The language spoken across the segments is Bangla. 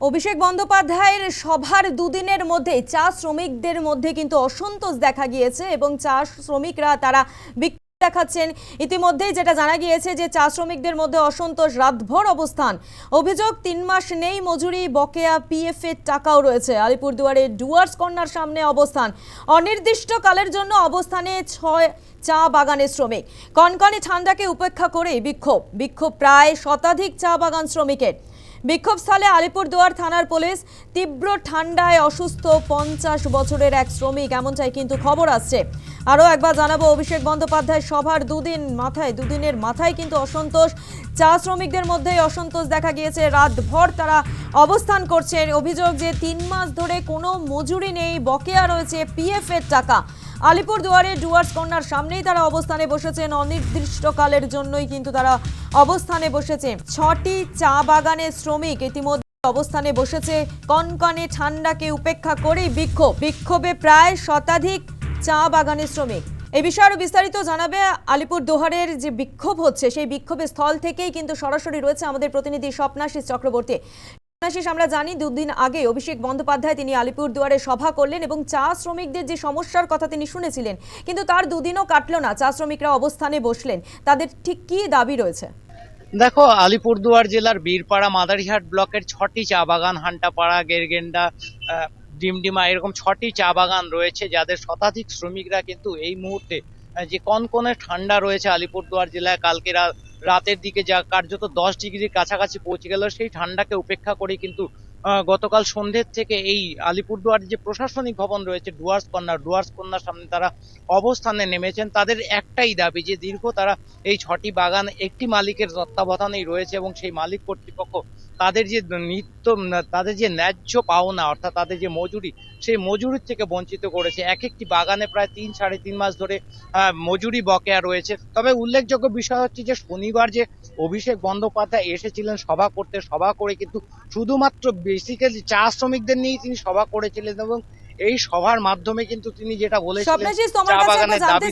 অভিষেক বন্দ্যোপাধ্যায়ের সভার দুদিনের মধ্যে চা শ্রমিকদের মধ্যে কিন্তু অসন্তোষ দেখা গিয়েছে এবং চা শ্রমিকরা তারা দেখাচ্ছেন। ইতিমধ্যেই যেটা জানা গিয়েছে যে চা শ্রমিকদের মধ্যে অসন্তোষ, রাতভর অবস্থান। অভিযোগ, তিন মাস নেই মজুরি, বকেয়া পিএফ এর টাকাও রয়েছে। আলিপুরদুয়ারে ডুয়ার্স কর্নার সামনে অবস্থান। অনির্দিষ্টকালের জন্য অবস্থানে ছয় চা বাগানের শ্রমিক। কনকনে ঠান্ডাকে উপেক্ষা করে বিক্ষোভ। বিক্ষোভ প্রায় শতাধিক চা বাগান শ্রমিকের। বিক্ষোভস্থলে আলিপুরদুয়ার থানার পুলিশ তীব্র ঠান্ডায় অসুস্থ পঞ্চাশ বছরের এক শ্রমিক। এমনটাই কিন্তু খবর আসছে। আরও একবার জানাব, অভিষেক বন্দ্যোপাধ্যায় সভার দুদিন মাথায় দুদিনের মাথায় কিন্তু অসন্তোষ। চা শ্রমিকদের মধ্যেই অসন্তোষ দেখা গিয়েছে। রাতভর তারা অবস্থান করছেন। অভিযোগ যে, তিন মাস ধরে কোনো মজুরি নেই, বকেয়া রয়েছে, পিএফ এর টাকা। আলিপুরদুয়ারে ডুয়ার্স কন্যার সামনেই তারা অবস্থানে বসেছেন। অনির্দিষ্টকালের জন্যই কিন্তু তারা অবস্থানে বসেছে। ছটি চা বাগানের শ্রমিক ইতিমধ্যে অবস্থানে বসেছে। কনকনে ঠান্ডাকে উপেক্ষা করেই বিক্ষোভ। বিক্ষোভে প্রায় শতাধিক চা বাগানের শ্রমিক। এই বিষয়ে আরও বিস্তারিত জানাবে আলিপুর দোহারের যে বিক্ষোভ হচ্ছে, সেই বিক্ষোভের স্থল থেকেই কিন্তু সরাসরি রয়েছে আমাদের প্রতিনিধি স্বপ্নাশিস চক্রবর্তী। স্বপ্নাশিস আমরা জানি, দুদিন আগে অভিষেক বন্দ্যোপাধ্যায় তিনি আলিপুর দুয়ারে সভা করলেন এবং চা শ্রমিকদের যে সমস্যার কথা তিনি শুনেছিলেন, কিন্তু তার দুদিনও কাটলো না। চা শ্রমিকরা অবস্থানে বসলেন। তাদের ঠিক কি দাবি রয়েছে? দেখো, আলিপুরদুয়ার জেলার বীরপাড়া মাদারিহাট ব্লকের ছটি চা বাগান, হান্টাপাড়া, গেরগেন্ডা ডিমডিমা, এরকম ছটি চা বাগান রয়েছে, যাদের শতাধিক শ্রমিকরা কিন্তু এই মুহূর্তে যে কনকনে ঠান্ডা রয়েছে আলিপুরদুয়ার জেলায়, কালকে রা- রাতের দিকে যা কার্যত দশ ডিগ্রির কাছাকাছি পৌঁছে গেল, সেই ঠান্ডাকে উপেক্ষা করে কিন্তু গতকাল সন্ধ্যের থেকে এই আলিপুরদুয়ার যে প্রশাসনিক ভবন রয়েছে, ডুয়ার্স কন্যা, ডুয়ার্স কন্যার সামনে তারা অবস্থানে নেমেছেন। তাদের একটাই দাবি যে দীর্ঘ তারা এই ছটি বাগান একটি মালিকের তত্ত্বাবধানেই রয়েছে এবং সেই মালিক কর্তৃপক্ষ তাদের যে নিত্য, তাদের যে ন্যায্য পাওনা, অর্থাৎ তাদের যে মজুরি, সেই মজুরির থেকে বঞ্চিত করেছে। এক একটি বাগানে প্রায় তিন, সাড়ে তিন মাস ধরে মজুরি বকেয়া রয়েছে। তবে উল্লেখযোগ্য বিষয় হচ্ছে যে শনিবার যে অভিষেক বন্দ্যোপাধ্যায় এসেছিলেন সভা করতে, সভা করে কিন্তু শুধুমাত্র বেসিক্যালি চা শ্রমিকদের নিয়েই তিনি সভা করেছিলেন এবং এই সভার মাধ্যমে কিন্তু তিনি যেটা বলেছিলেন চা বাগানের দাবি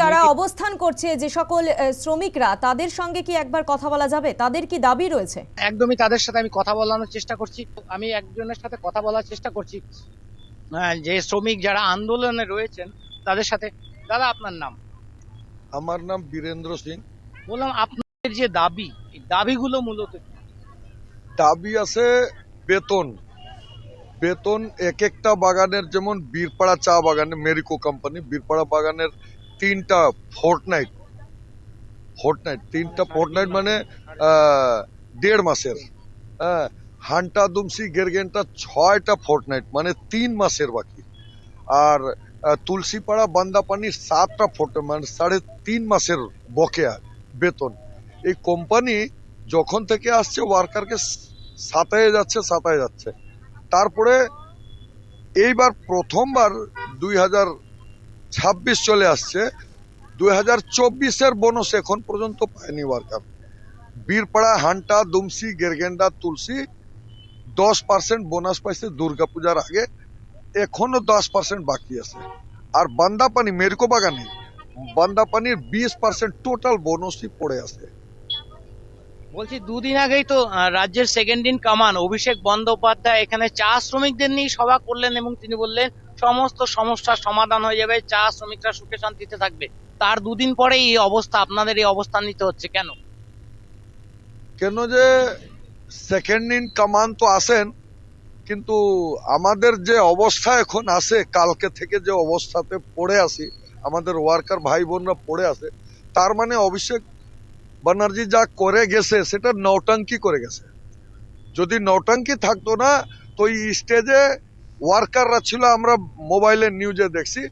যারা অবস্থান করছে যে সকল শ্রমিকরা তাদের সঙ্গে কি একবার কথা বলা যাবে? তাদের কি দাবি রয়েছে? একদমই তাদের সাথে আমি কথা বলানোর চেষ্টা করছি। আমি একজনের সাথে কথা বলার চেষ্টা করছি। যে শ্রমিক যারা আন্দোলনে রয়েছেন তাদের সাথে। দাদা আপনার নাম? আমার নাম বীরেন্দ্র সিং। বললাম আপনাদের যে দাবি এই দাবিগুলো মূলত দাবি আছে বেতন। বেতন এক একটা বাগানের যেমন বীরপাড়া চা বাগানে, মেরিকো কোম্পানি, বীরপাড়া বাগানের তিনটা ফোর্টনাইট ফোর্টনাইট তিনটা ফোর্টনাইট মানে দেড় মাসের। হ্যাঁ হান্টা দুমসি গেরগেনটা ছয়টা ফোর্টনাইট মানে তিন মাসের বাকি। আর তুলসীপাড়া বান্দাপানির সাতটা ফোর্ট মানে সাড়ে তিন মাসের বকেয়া বেতন। এই কোম্পানি যখন থেকে আসছে ওয়ার্কারকে সাতায়ে যাচ্ছে সাতায়ে যাচ্ছে। তারপরে এইবার প্রথমবার দুই হাজার ছাব্বিশ চলে আসছে। দুই হাজার চব্বিশের বোনাস এখন পর্যন্ত পায়নি ওয়ার্কার বীরপাড়া, হান্টা, দুমসি, গেরগেন্ডা, তুলসী দশ পার্সেন্ট বোনাস পাইছে দুর্গাপূজার আগে। এখনও দশ পার্সেন্ট বাকি আছে। আর বান্দাপানি মেরকো বাগানে বান্দাপানির বিশ পার্সেন্ট টোটাল বোনাসই পড়ে আছে। বলছি, দুদিন আগেই তো রাজ্যের সেকেন্ড ইন কামান অভিষেক বন্দ্যোপাধ্যায়, এখানে চা শ্রমিকদের নিয়ে সভা করলেন এবং তিনি বললেন, সমস্ত সমস্যার সমাধান হয়ে যাবে, চা শ্রমিকরা সুখে শান্তিতে থাকবে। তার দুদিন পরেই এই অবস্থা, আপনাদের এই অবস্থান নিতে হচ্ছে কেন? কেন যে সেকেন্ড ইন কামান তো আসেন, কিন্তু আমাদের যে অবস্থা এখন আছে, কালকে থেকে যে অবস্থাতে পড়ে আছি, আমাদের ওয়ার্কার ভাই বোনরা পড়ে আছে, তার মানে অভিষেক ব্যানার্জি যা করে গেছে, সেটা নৌটাঙ্কি করে গেছে। যদি নৌটাঙ্কি থাকতো না, তো এই স্টেজে ওয়ার্কাররা ছিল, আমরা মোবাইলে নিউজে দেখছি।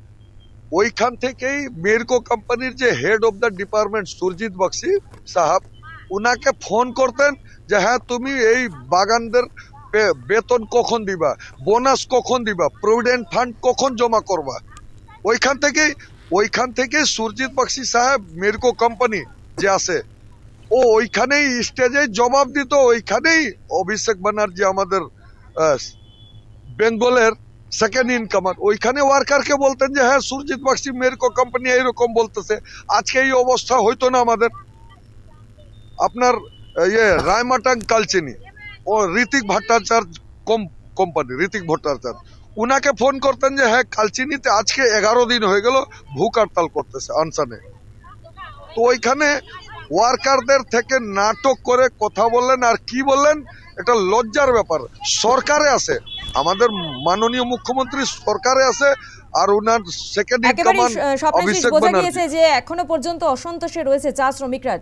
ওইখান থেকেই মেরকো কোম্পানির যে head of the department Surajit Bakshi সাহাব, উনাকে ফোন করতেন যে হ্যাঁ তুমি এই বাগানদের বেতন কখন দিবা? বোনাস কখন দিবা? প্রভিডেন্ট ফান্ড কখন জমা করবা? ওইখান থেকে ওইখান থেকে সুরজিৎ বক্সি সাহেব মেরকো কোম্পানি যে আছে ও ওইখানেই স্টেজে জবাব দিত, ওইখানেই অভিষেক ব্যানার্জি আমাদের বেঙ্গলের সেকেন্ড ইন কমান্ড ওইখানে ওয়ার্কারকে বলতেন যে হ্যাঁ সুরজিৎ বক্সি মেরকো কোম্পানি এইরকম বলতেছে। আজকে এই অবস্থা হইতো না আমাদের। আপনার ইয়ে রায়মাটাং কালচিনি। ও ঋতিক ভট্টাচার্য কম কোম্পানি ঋতিক ভট্টাচার্য। উনাকে ফোন করতেন যে হ্যাঁ কালচিনিতে আজকে এগারো দিন হয়ে গেল, ভুক হরতাল করতেছে, আনসানে। তো ওইখানে ওয়ার্কারদের থেকে নাটক করে কথা বললেন আর কি বললেন? এটা লজ্জার ব্যাপার। সরকারে আছে। আমাদের মাননীয় মুখ্যমন্ত্রী সরকারে আছে আর উনার second in command Abhishek Banerjee. যে এখনও পর্যন্ত অসন্তোষে রয়েছে চা শ্রমিকরা।